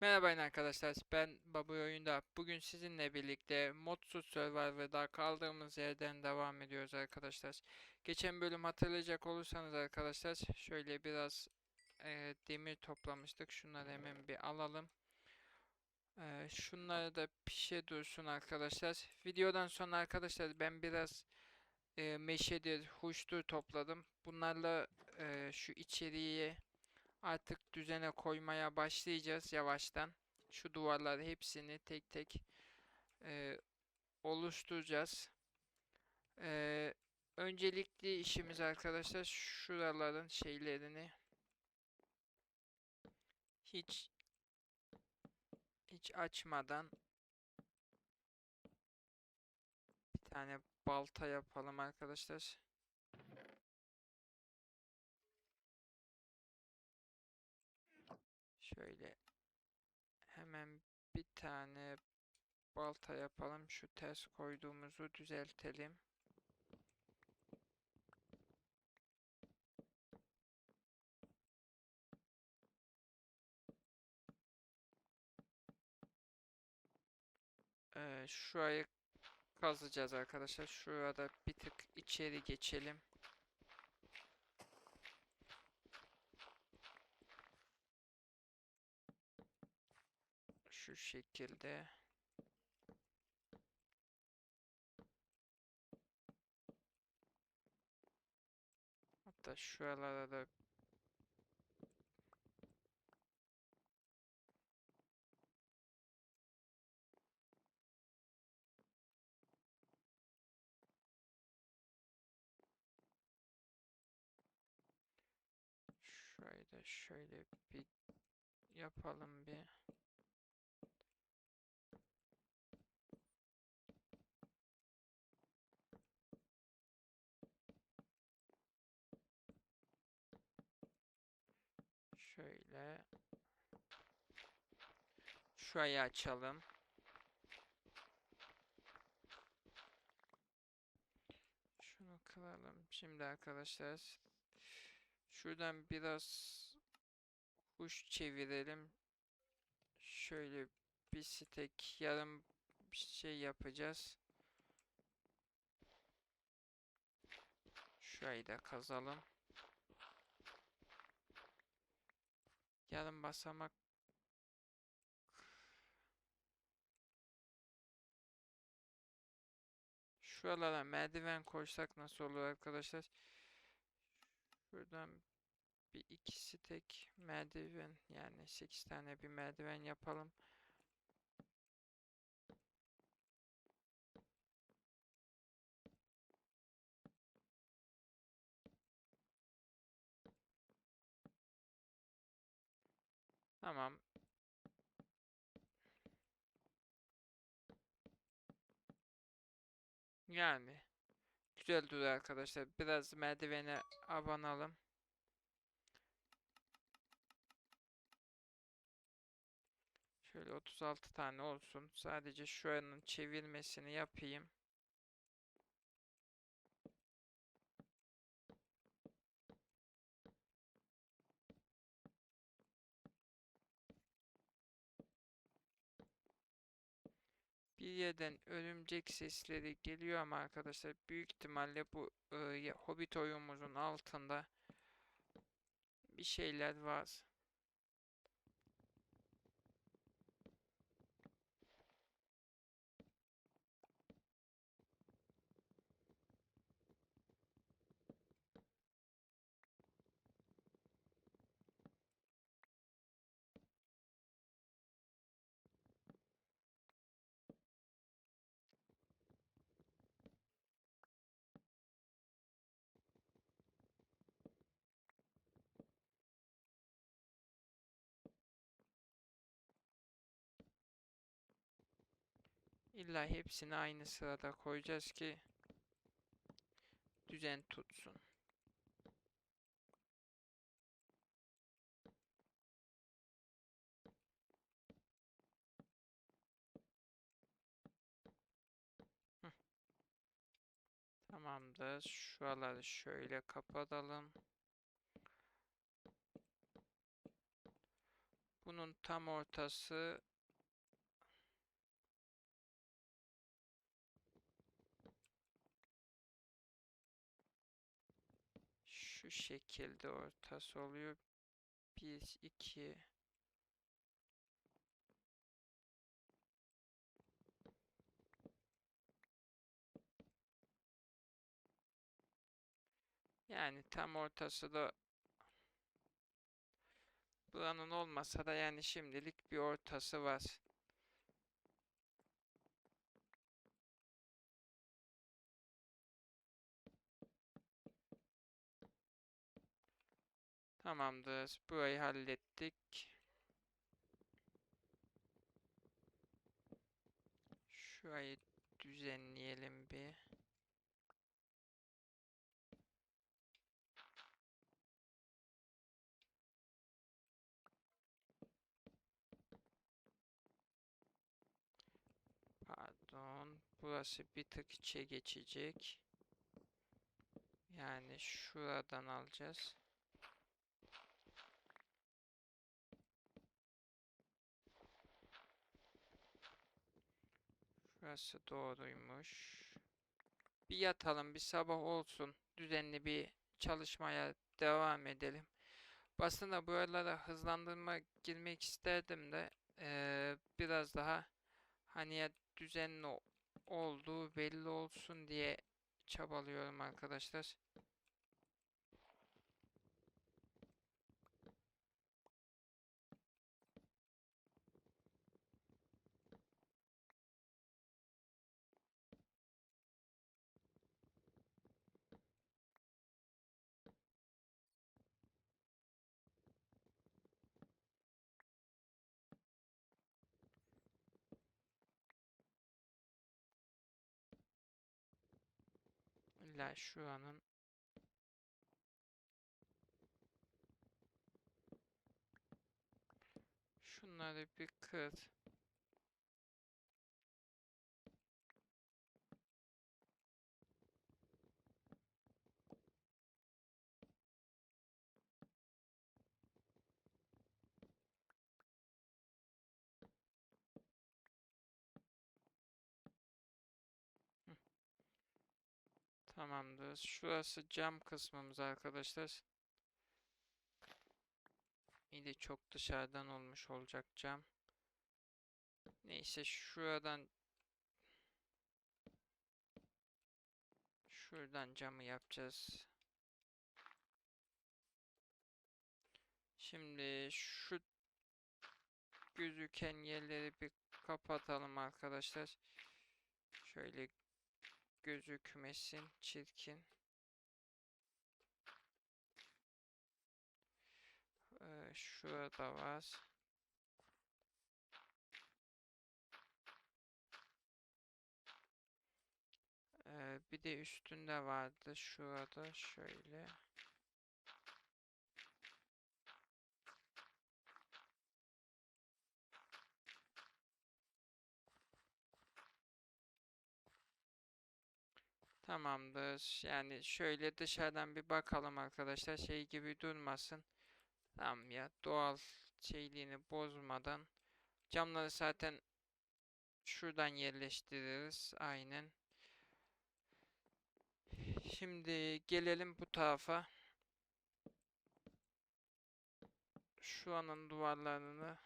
Merhaba arkadaşlar, ben Babuy Oyunda. Bugün sizinle birlikte Modsuz Survivor'da kaldığımız yerden devam ediyoruz arkadaşlar. Geçen bölüm hatırlayacak olursanız arkadaşlar, şöyle biraz e, demir toplamıştık. Şunları hemen bir alalım. E, şunları da pişe dursun arkadaşlar. Videodan sonra arkadaşlar ben biraz e, meşedir, huştur topladım. Bunlarla e, şu içeriye Artık düzene koymaya başlayacağız yavaştan. Şu duvarları hepsini tek tek e, oluşturacağız. E, öncelikli işimiz arkadaşlar şuraların şeylerini hiç hiç açmadan bir tane balta yapalım arkadaşlar. Şöyle hemen bir tane balta yapalım. Şu ters koyduğumuzu düzeltelim. Ee, şurayı kazacağız arkadaşlar. Şurada bir tık içeri geçelim. Şu şekilde. Hatta şuralara da şurayı da şöyle bir yapalım bir. Şöyle. Şurayı açalım. Şunu kıralım. Şimdi arkadaşlar şuradan biraz kuş çevirelim. Şöyle bir stek yarım bir şey yapacağız. Şurayı da kazalım. Yarım basamak Şuralara merdiven koysak nasıl olur arkadaşlar? Şuradan bir ikisi tek merdiven yani 8 tane bir merdiven yapalım. Tamam. Yani güzel duruyor arkadaşlar. Biraz merdivene abanalım. Şöyle 36 tane olsun. Sadece şuranın çevirmesini yapayım. Yerden örümcek sesleri geliyor ama arkadaşlar büyük ihtimalle bu e, Hobbit oyunumuzun altında bir şeyler var. İlla hepsini aynı sırada koyacağız ki düzen tutsun. Hıh. Tamamdır. Şuraları şöyle kapatalım. Bunun tam ortası şekilde ortası oluyor. 1 2 Yani tam ortası da buranın olmasa da yani şimdilik bir ortası var. Tamamdır. Burayı hallettik. Şurayı düzenleyelim bir. Pardon. Burası bir tık içe geçecek. Yani şuradan alacağız. Şurası doğruymuş. Bir yatalım, bir sabah olsun. Düzenli bir çalışmaya devam edelim. Aslında bu aralara hızlandırma girmek isterdim de eee, biraz daha hani düzenli olduğu belli olsun diye çabalıyorum arkadaşlar. İlla şuranın şunları bir kır. Tamamdır. Şurası cam kısmımız arkadaşlar. İyi de çok dışarıdan olmuş olacak cam. Neyse şuradan şuradan camı yapacağız. Şimdi şu gözüken yerleri bir kapatalım arkadaşlar. Şöyle gözükmesin çirkin. Ee, şurada var. Ee, bir de üstünde vardı şurada şöyle. Tamamdır. Yani şöyle dışarıdan bir bakalım arkadaşlar. Şey gibi durmasın. Tamam ya doğal şeyliğini bozmadan. Camları zaten şuradan yerleştiririz. Aynen. Şimdi gelelim bu tarafa. Şu anın duvarlarını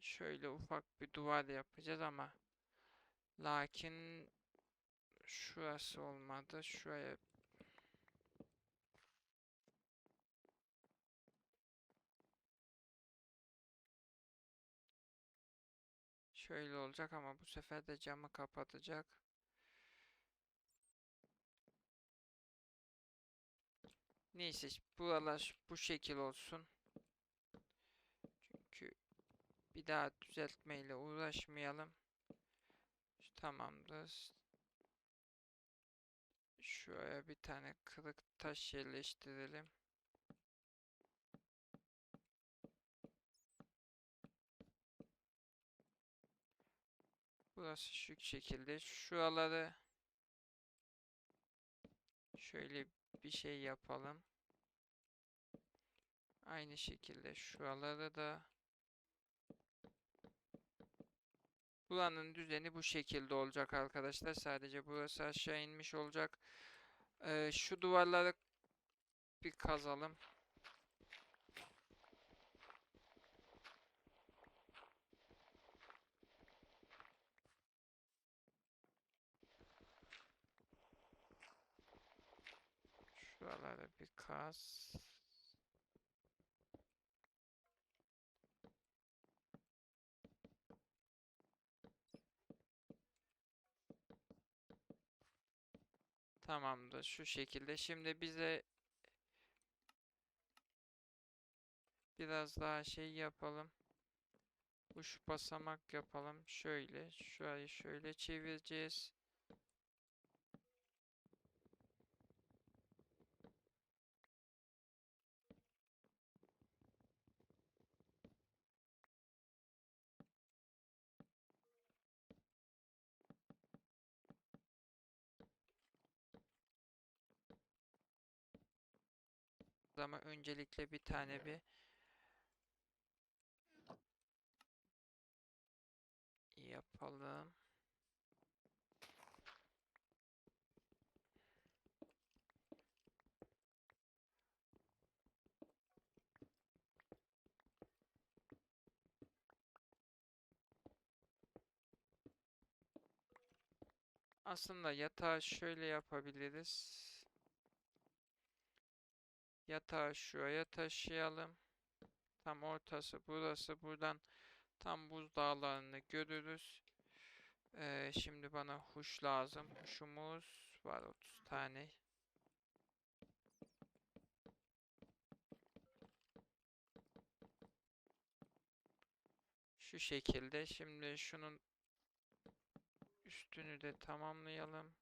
şöyle ufak bir duvar yapacağız ama lakin şurası olmadı. Şuraya şöyle olacak ama bu sefer de camı kapatacak. Neyse buralar bu şekil olsun. Çünkü bir daha düzeltmeyle uğraşmayalım. Tamamdır. Şuraya bir tane kırık taş yerleştirelim. Burası şu şekilde. Şuraları şöyle bir şey yapalım. Aynı şekilde şuraları da Buranın düzeni bu şekilde olacak arkadaşlar. Sadece burası aşağı inmiş olacak. Ee, şu duvarları bir kazalım. Şuraları bir kaz. Tamamdır şu şekilde. Şimdi bize biraz daha şey yapalım. Uç basamak yapalım. Şöyle şurayı şöyle çevireceğiz. Ama öncelikle bir tane bir yapalım. Aslında yatağı şöyle yapabiliriz. Yatağı şuraya taşıyalım. Tam ortası burası. Buradan tam buzdağlarını görürüz. Ee, şimdi bana huş lazım. Huşumuz var 30 tane. Şu şekilde. Şimdi şunun üstünü de tamamlayalım.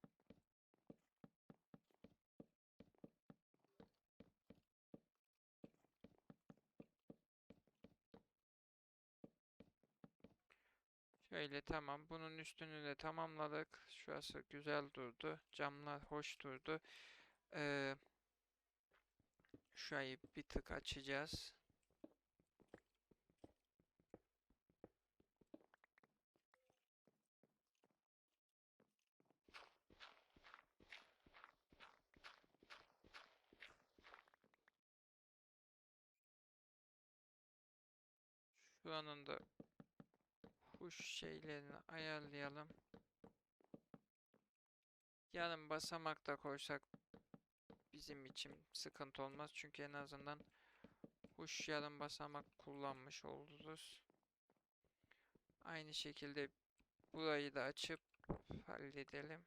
Şöyle tamam. Bunun üstünü de tamamladık. Şurası güzel durdu. Camlar hoş durdu. Ee, şurayı bir tık açacağız. Şuranın da kuş şeylerini ayarlayalım. Yarın basamak da koysak bizim için sıkıntı olmaz. Çünkü en azından kuş yarım basamak kullanmış oluruz. Aynı şekilde burayı da açıp halledelim.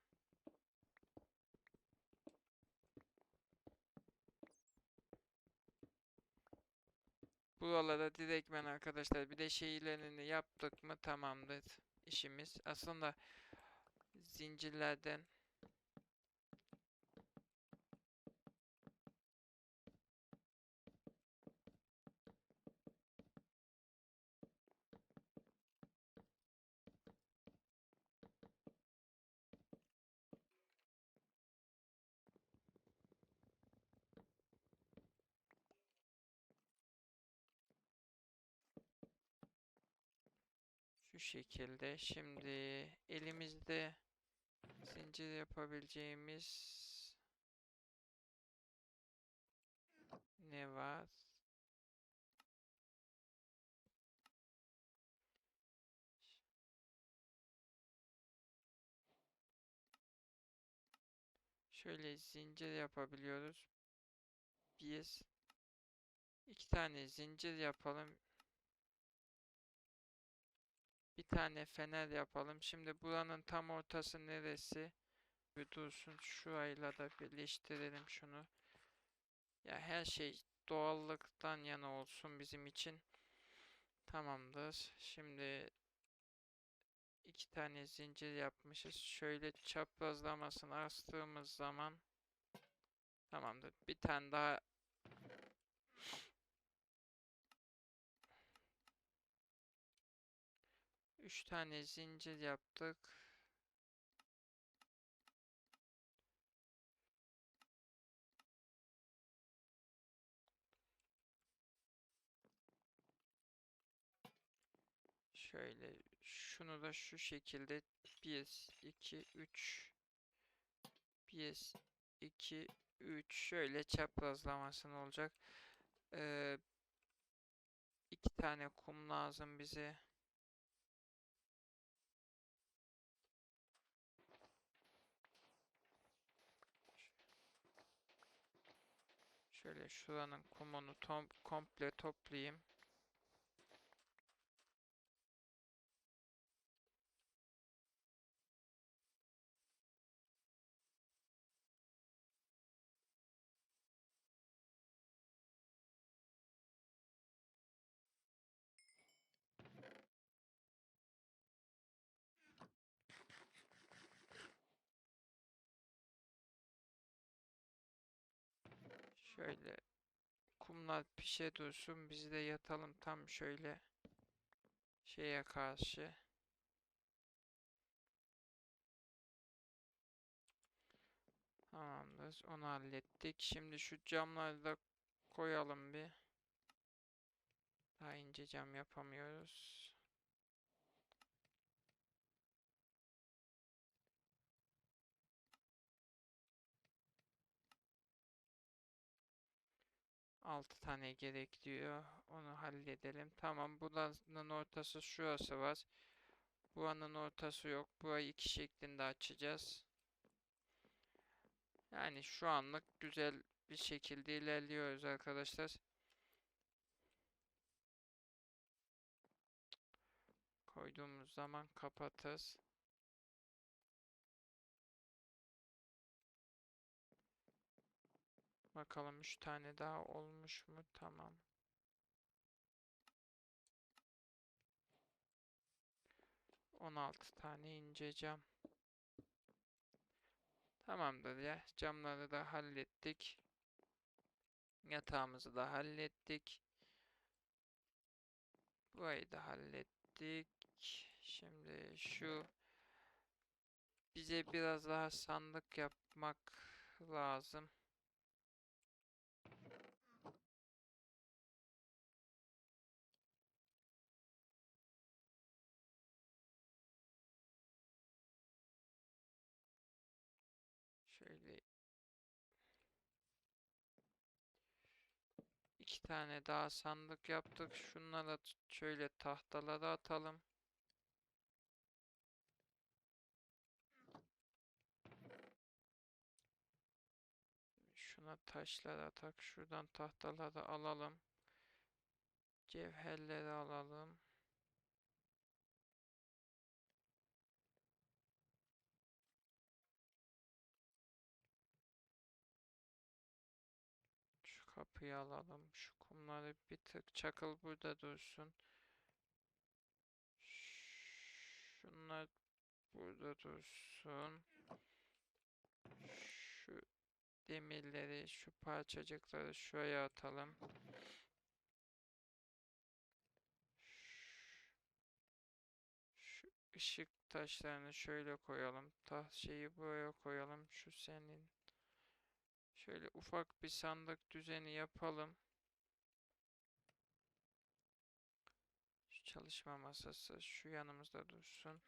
Buralara direktmen arkadaşlar bir de şeylerini yaptık mı tamamdır işimiz. Aslında zincirlerden Şekilde. Şimdi elimizde zincir yapabileceğimiz ne var? Şöyle zincir yapabiliyoruz. Bir, iki tane zincir yapalım. Bir tane fener yapalım. Şimdi buranın tam ortası neresi? Bir dursun. Şurayla da birleştirelim şunu. Ya her şey doğallıktan yana olsun bizim için. Tamamdır. Şimdi iki tane zincir yapmışız. Şöyle çaprazlamasını astığımız zaman tamamdır. Bir tane daha 3 tane zincir yaptık. Şöyle şunu da şu şekilde 1 2 3 1 2 3 şöyle çaprazlamasın olacak. Ee, iki tane kum lazım bize. Şöyle şuranın kumunu tom komple toplayayım. Şöyle kumlar pişe dursun. Biz de yatalım tam şöyle şeye karşı. Tamamdır. Onu hallettik. Şimdi şu camları da koyalım bir. Daha ince cam yapamıyoruz. Altı tane gerekiyor. Onu halledelim. Tamam. Buranın ortası şurası var. Buranın ortası yok. Burayı iki şeklinde açacağız. Yani şu anlık güzel bir şekilde ilerliyoruz arkadaşlar. Koyduğumuz zaman kapatırız. Bakalım 3 tane daha olmuş mu? Tamam. On altı tane ince cam. Tamamdır ya. Camları da hallettik. Yatağımızı da hallettik. Burayı da hallettik. Şimdi şu bize biraz daha sandık yapmak lazım. İki tane daha sandık yaptık. Şunlara şöyle tahtalara atalım. Şuna taşlar atak. Şuradan tahtaları alalım. Cevherleri alalım. Şu kapıyı alalım. Şu kumları bir tık çakıl burada dursun. Şunlar burada dursun. Şu demirleri, şu parçacıkları şuraya atalım. Şu ışık taşlarını şöyle koyalım. Taht şeyi buraya koyalım. Şu senin. Şöyle ufak bir sandık düzeni yapalım. Şu çalışma masası şu yanımızda dursun.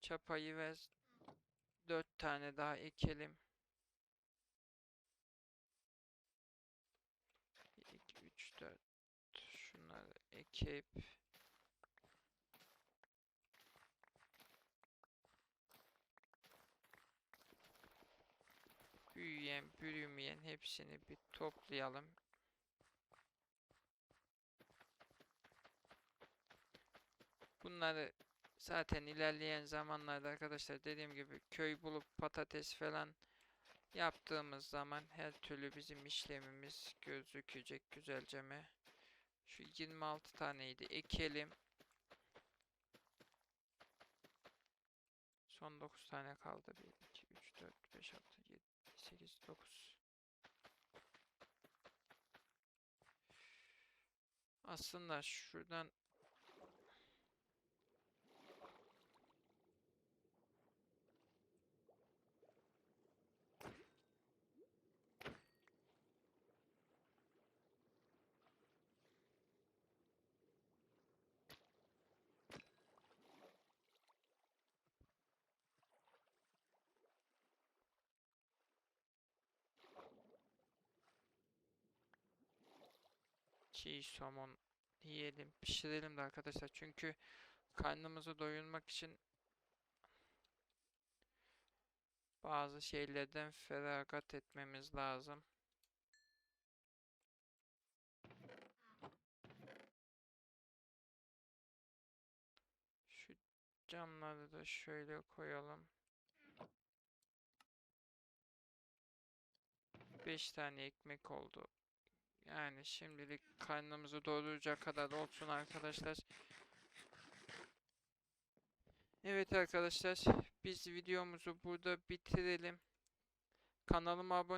Çapayı ve dört tane daha ekelim. 1, 2, 3, 4. Şunları ekip büyüyen, büyümeyen hepsini bir toplayalım. Bunları zaten ilerleyen zamanlarda arkadaşlar dediğim gibi köy bulup patates falan yaptığımız zaman her türlü bizim işlemimiz gözükecek güzelce mi? Şu 26 taneydi ekelim. Son 9 tane kaldı. 1, 2, 3, 4, 5, 6, 7, 8, 9. Aslında şuradan çiğ somon yiyelim, pişirelim de arkadaşlar. Çünkü karnımızı doyurmak için bazı şeylerden feragat etmemiz lazım. Şu camları da şöyle koyalım. 5 tane ekmek oldu. Yani şimdilik karnımızı doyuracak kadar olsun arkadaşlar. Evet arkadaşlar biz videomuzu burada bitirelim. Kanalıma abone